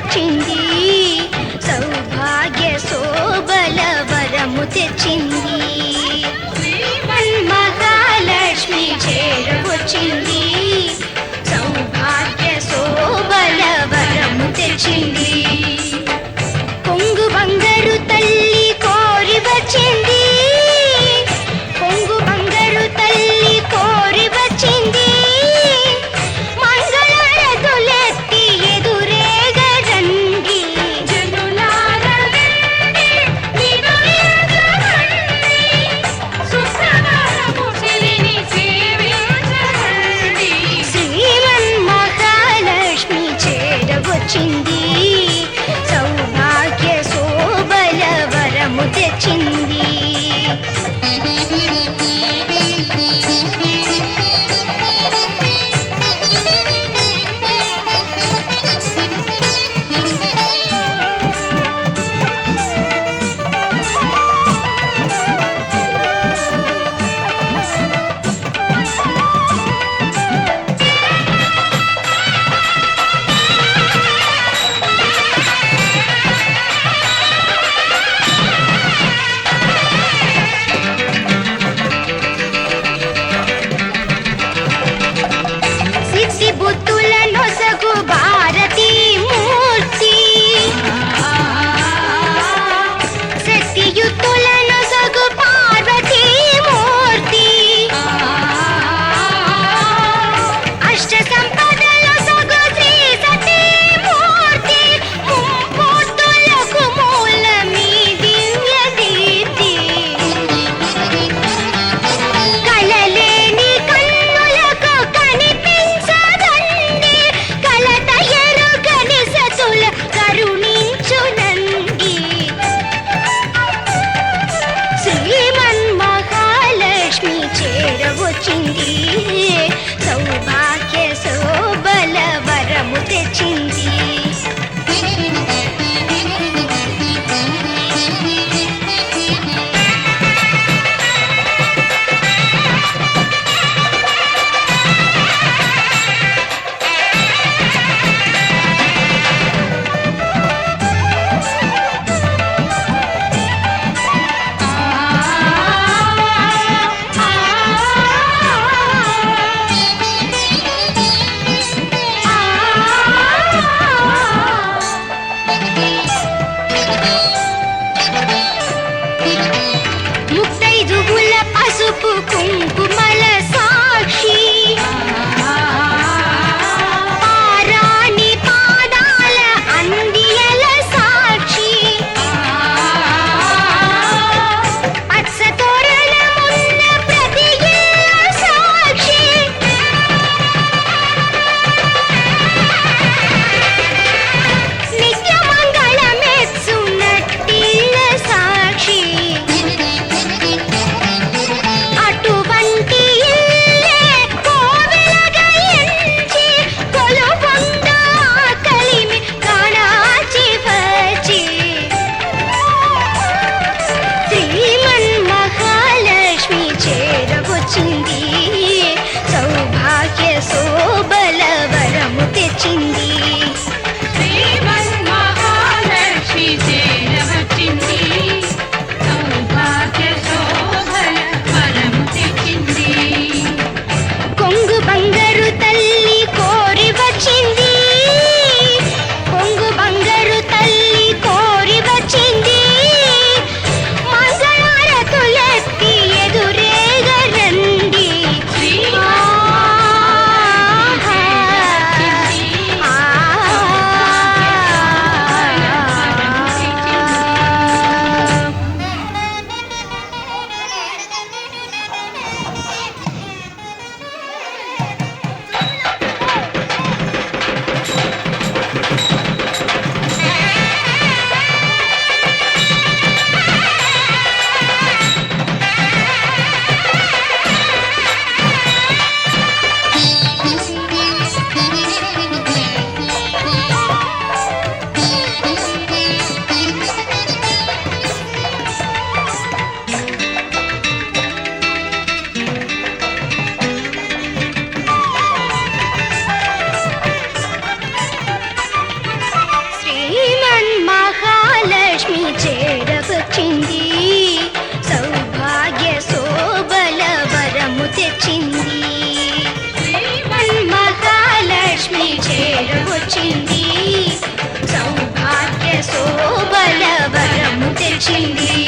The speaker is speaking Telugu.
తెచ్చింది. సౌభాగ్య శోభల వరము తెచ్చింది. చేరవచ్చింది చేరవచ్చింది పసుపు వచ్చింది